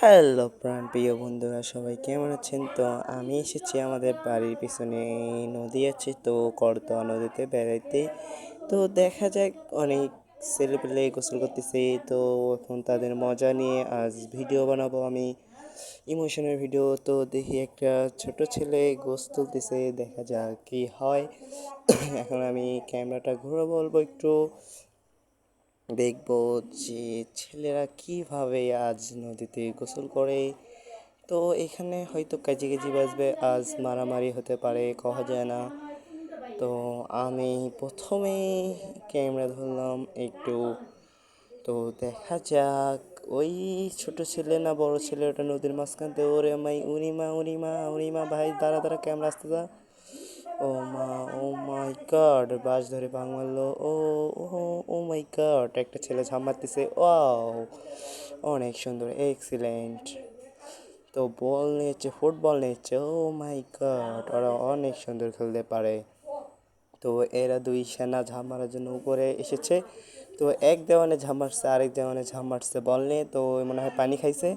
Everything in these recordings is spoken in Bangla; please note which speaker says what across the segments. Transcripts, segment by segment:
Speaker 1: হ্যালো প্রাণ প্রিয় বন্ধুরা, সবাই কেমন আছেন? তো আমি এসেছি আমাদের বাড়ির পিছনে নদী আছে, তো করতোয়া নদীতে বেড়াইতে। তো দেখা যাক, অনেক ছেলেপেলে গোসল করতেছে, তো এখন তাদের মজা নিয়ে আজ ভিডিও বানাবো আমি। ইমোশনের ভিডিও, তো দেখি একটা ছোট ছেলে গোস তুলতেছে, দেখা যাক কি হয়। এখন আমি ক্যামেরাটা ঘুরে বলব একটু। দেখব যে ছেলেরা কীভাবে আজ নদীতে গোসল করে। তো এখানে হয়তো কাজি কাজি বাজবে, আজ মারামারি হতে পারে, কহা যায় না। তো আমি প্রথমে ক্যামেরা ধরলাম একটু। তো দেখা যাক, ওই ছোট ছেলে না বড় ছেলে ওটা নদীর মাঝখান থেকে ওরে মাই, উড়িমা উড়িমা উড়িমা ভাই, দাঁড়া দাঁড়া, ক্যামেরা আসতে দা ও মা, ও মাই গড, বাস ধরে মারলো ও ও ও মাই গড, একটা ছেলে ঝাম ওয়াও, অনেক সুন্দর, এক্সিলেন্ট। তো বল নিয়েছে, ফুটবল নিয়েছে, ও মাই গড, ওরা অনেক সুন্দর খেলতে পারে। তো এরা দুই সেনা ঝাম মারার জন্য উপরে এসেছে। তো এক দেওয়ানে ঝাম মারছে, আরেক দেওয়ানে ঝাম মারছে বল নিয়ে। তো মনে হয় পানি খাইছে।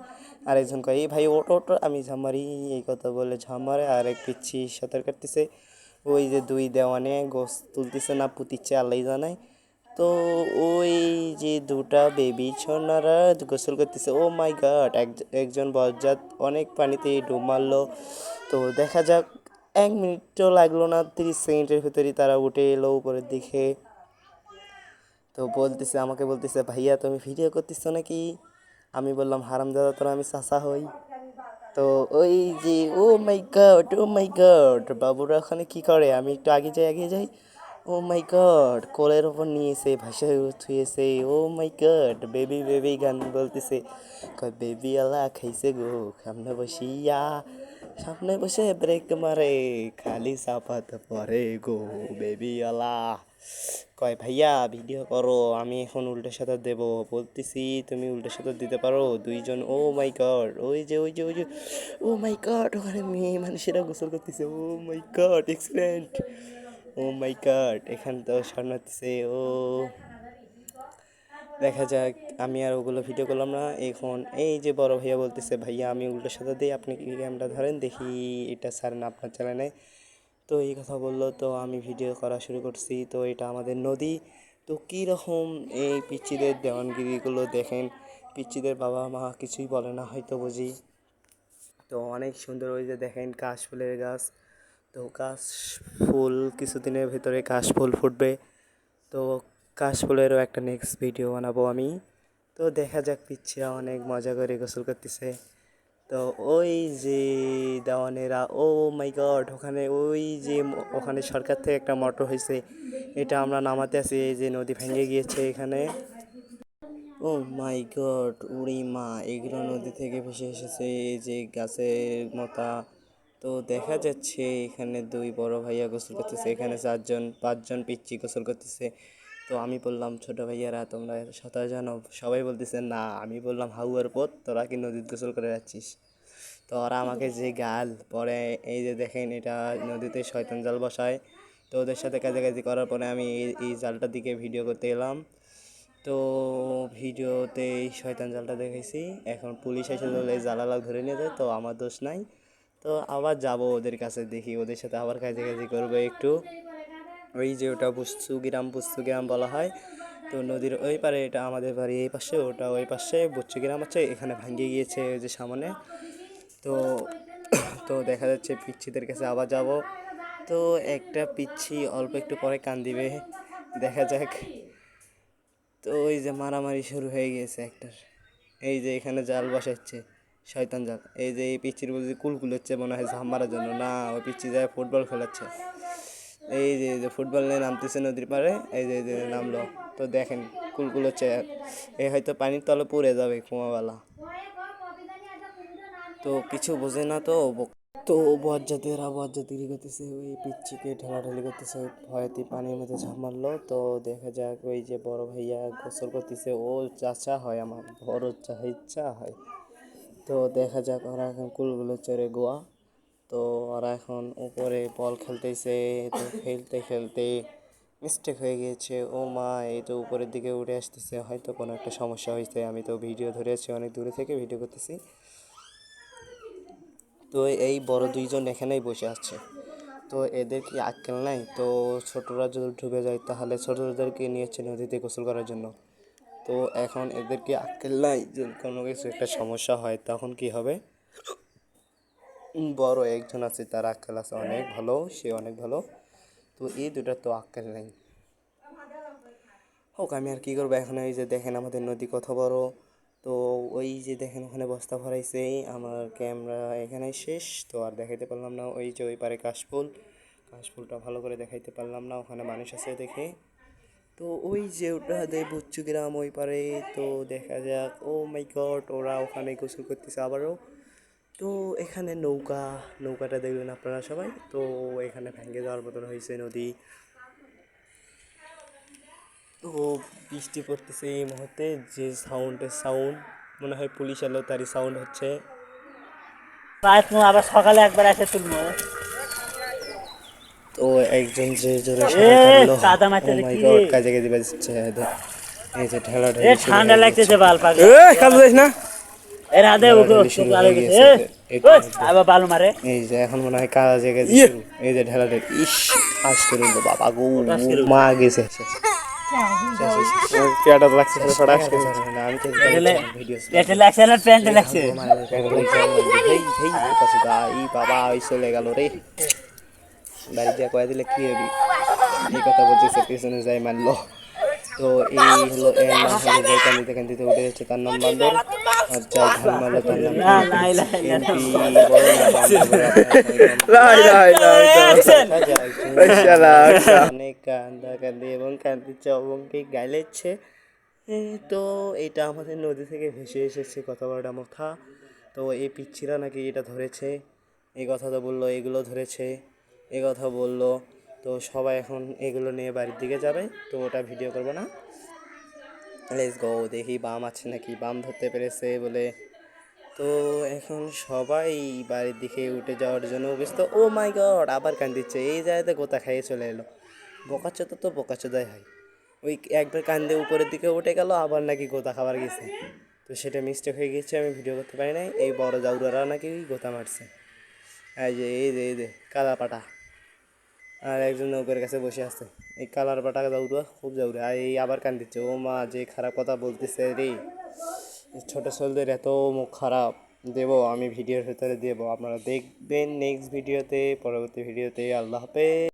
Speaker 1: আরেকজন কয়, এই ভাই ওটো ওটো আমি ঝাম মারি, এই কথা বলে ঝাম মারে আর এক পিচ্ছি সাঁতার কাটতেছে। ওই যে দুই দেওয়ানে গোস তুলতেছে না, পুতিচ্ছে আল্লাহ জানায় তো ওই যে দুটা বেবি ছোনারা গোসল করতেছে। ও মাই গড একজন বজ্জাত অনেক পানিতে ডুব মারলো। তো দেখা যাক, এক মিনিটও লাগল না, তিরিশ সেকেন্ডের ভিতরে তারা উঠে এলো উপরের দিকে। তো বলতেছে, আমাকে বলতেছে, ভাইয়া, তুমি ভিডিও করতেছো নাকি? আমি বললাম হারাম দাদা তোরা আমি চাষা হই। তো ওই যে, ও my god O my god বাবুরা ওখানে কি করে? আমি একটু আগে যাই আগে যাই। ও মাই গড কোলের ওপর নিয়েছে ভাষা থুয়েছে oh my god baby baby গান বলতেছে। কয় বেবি আলা খাইছে গো, সামনে বসিয়া, সামনে বসে ব্রেক মারে, খালি সাপাত পরে গো বেবি আলা কয়, ভাইয়া, ভিডিও করো, আমি এখন উল্টো সাঁতার দেবো। বলতেছি, তুমি উল্টো সাঁতার দিতে পারো? দুইজন, ও মাই গড। ওই যে ওই যে ওই যে, ও মাই গড। ওখানে মেয়ে মানুষেরা গোসল করতেছে, ও my god excellent oh my god. এখানে তো শরণার্থীছে ও। দেখা যাক, আমি আর ওগুলো ভিডিও করলাম না। এখন এই যে বড় ভাইয়া বলতেছে, ভাইয়া, আমি উল্টো সাথে দিই, আপনি কি ক্যামেরা ধরেন? দেখি, এটা স্যার না আপনার চ্যানেলে তো এই কথা বলল, তো আমি ভিডিও করা শুরু করছি। তো এটা আমাদের নদী। তো কীরকম এই পিচ্চিদের দেওয়ানগিরিগুলো দেখেন? পিচ্চিদের বাবা মা কিছুই বলে না, হয়তো বুঝি। তো অনেক সুন্দর ওই যে দেখেন কাশ ফুলের গাছ। তো কাশ ফুল কিছুদিনের ভিতরে কাশ ফুল ফুটবে। তো কাশ ফুলেরও একটা নেক্সট ভিডিও বানাবো আমি। তো দেখা যাক পিচ্ছিরা অনেক মজা করে গোসল করতেছে। তো ওই যে দেওয়ানেরা, ও মাই গড, ওখানে ওই যে ওখানে সরকার থেকে একটা মোটর হয়েছে এটা আমরা নামাতে আছি, এই যে নদী ভেঙে গিয়েছে এখানে। ও মাই গড, উড়ি মা, এগুলো নদী থেকে ভেসে এসেছে, এই যে গাছের মতা। তো দেখা যাচ্ছে এখানে দুই বড় ভাইয়া গোসল করতেছে, এখানে চারজন, পাঁচজন পিচ্ছি গোসল করতেছে। তো আমি বললাম, ছোট ভাইয়ারা, তোমরা সাঁতার জানো? সবাই বলতেছে, না। আমি বললাম হাউয়ার পথ তোরা কি নদীর গোসল করে যাচ্ছিস? তো ওরা আমাকে যে গাল পরে, এই যে দেখেন, এটা নদীতে শয়তান জাল বসায়। তো ওদের সাথে কাছাকাছি করার পরে আমি এই- এই জালটার দিকে ভিডিও করতে এলাম। তো ভিডিওতে এই শয়তান জালটা দেখেছি। এখন পুলিশ এসে ধরলে জালালাক ধরে নিয়ে যায় তো আমার দোষ নাই। তো আবার যাব ওদের কাছে দেখি, ওদের সাথে আবার কাছাকাছি করব একটু। ওই যে ওটা পুস্তু গ্রাম পুস্তু গ্রাম বলা হয়। তো নদীর ওই পারে এটা আমাদের বাড়ি এই পাশে, ওটা ওই পাশে, বুচ্চু গ্রাম আছে, এখানে ভাঙিয়ে গিয়েছে ওই যে সামনে। তো তো দেখা যাচ্ছে পিচ্ছিদের কাছে আবার যাব। তো একটা পিচ্ছি অল্প একটু পরে কান দিবে, দেখা যাক। তো ওই যে মারামারি শুরু হয়ে গিয়েছে একটার। এই যে এখানে জাল বসাচ্ছে, শয়তান জাল। এই যে এই পিচ্ছির বুঝি কুলকুল হচ্ছে, মনে হয় ঝাম মারার জন্য। না, ওই পিচ্ছি যায় ফুটবল খেলাচ্ছে। এই যে যে ফুটবল নিয়ে নামতেছে নদীর পাড়ে, এই যে যে নামলো। তো দেখেন, কুলকুল হচ্ছে এই হয়তো পানির তলে পড়ে যাবে কুমাওয়ালা তো কিছু বোঝে না তো তো বজ্জাতিরা বজ্জাতিরি করতেছে, ওই পিচ্ছিকে ঠেলাঠেলি করতেছে ভয়তে পানির মধ্যে ঝাঁপ মারলো। তো দেখা যাক, ওই যে বড় ভাইয়া গোসল করতেছে, ও চাচা হয় আমার, বড় চাহিচ্ছা হয়। তো দেখা যাক ওরা এখন কুলগুলো চড়ে গোয়া। তো ওরা এখন উপরে বল খেলতেছে তো খেলতে খেলতে মিস্টেক হয়ে গিয়েছে। ও মা, এই তো উপরের দিকে উঠে আসতেছে। হয়তো কোনো একটা সমস্যা হয়েছে, আমি তো ভিডিও ধরে আছি, অনেক দূরে থেকে ভিডিও করতেছি। তো এই বড় দুইজন এখানেই বসে আছে। তো এদের কি আক্কেল নাই? তো ছোটরা যদি ডুবে যায়, তাহলে ছোটদেরকে নিয়েছে নদীতে গোসল করার জন্য। তো এখন এদেরকে আক্কেল নাই? যদি কোনো কিছু একটা সমস্যা হয়, তখন কি হবে? বড় একজন আছে, তার আক্কেল আছে, অনেক ভালো, সে অনেক ভালো। তো এই দুটার তো আক্কেল নেই। হোক, আমি আর কী করব? এখন এই যে দেখেন আমাদের নদী কত বড়। তো ওই যে দেখেন, ওখানে বস্তা ভরাইছে, আমার ক্যামেরা এখানে শেষ। তো আর দেখাইতে পারলাম না, ওই যে ওই পারে কাশফুল। কাশফুলটা ভালো করে দেখাইতে পারলাম না, ওখানে মানুষ আছে দেখে। তো ওই যে ওটা দেয় বুচ্চু গ্রাম ওই পারে। তো দেখা যাক, ও মাই গড, ওরা ওখানে গোসল করতেছে আবারও। তো এখানে নৌকা নৌকাটা দেখবেন আপনারা সবাই? তো এখানে ভেঙে যাওয়ার মতন হয়েছে নদী। তো বৃষ্টি পড়তেছে এই মুহূর্তে যে সাউন্ডের সাউন্ড মনে হয় পুলিশ এলো তারই সাউন্ড হচ্ছে।
Speaker 2: রাত আবার সকালে একবার এসে তুলবো।
Speaker 1: তো একজন যে জোরে
Speaker 2: এ, মারতেছে
Speaker 1: Oh
Speaker 2: কি
Speaker 1: কাজে কাজে বাজছে এই যে ঠেলা
Speaker 2: এ ঠান্ডা লাগতেছে বাল পাগল। এর হাতে ওকে
Speaker 1: ঢেলাঢেলি শুরু হয়ে
Speaker 2: গেছে।
Speaker 1: গেছে।
Speaker 2: আবার বালু মারে।
Speaker 1: এই যে এখন মনে হয় কাজে জায়গায় এই যে ঢেলা ঢেলি। ইস আজ করে বাবা গো মা গেছে পেয়াটা লাগছে ফটাক না আমি তো ভিডিও
Speaker 2: পেটে লাগছে না প্যান্টে লাগছে।
Speaker 1: এই চলে গেল রে। বাড়ি যা কয়ে দিলে কি হবি? এই কথা বলতেছে পেছনে যাই মানলো তো এই হলো এর নাম হলো যে কান্দিতে কান্দিতে উঠে যাচ্ছে তার নাম বান্দর। বান্দর অনেক কান্দা কান্দি এবং গাইলেছে। তো এটা আমাদের নদী থেকে ভেসে এসেছে কথা বলাটা মাথা। তো এই পিচ্ছিরা নাকি এটা ধরেছে এই কথা তো বলল এগুলো ধরেছে এ কথা বলল। তো সবাই এখন এগুলো নিয়ে বাড়ির দিকে যাবে তো ওটা ভিডিও করব না। লেটস গো, দেখি বাম আছে নাকি? বাম ধরতে পেরেছে বলে। তো এখন সবাই বাড়ির দিকে উঠে যাওয়ার জন্য ব্যস্ত। ও মাই গড, আবার কান দিচ্ছে। এই জায়গাতে গোতা খাইয়ে চলে এলো। বোকাচোদা তো বোকাচোদাই হয়। ওই একবার কান্দে উপরের দিকে উঠে গেল, আবার নাকি গোতা খাবার গেছে। তো সেটা মিস্টেক হয়ে গেছে, আমি ভিডিও করতে পারি নাই। এই বড় জাউরারা নাকি গোতা মারছে। এই যে এই যে এই যে কাদা পাটা আর একজন নৌকার কাছে বসে আছে। এই কালার পাটা দৌড়া খুব দৌড়ে আর এই আবার কান দিচ্ছে, ও মা, যে খারাপ কথা বলতেছে রে ছোটো ছোটদের এত মুখ খারাপ, দেব আমি ভিডিওর ভেতরে দেবো, আপনারা দেখবেন নেক্সট ভিডিওতে পরবর্তী ভিডিওতে আল্লাহ হাফেজ।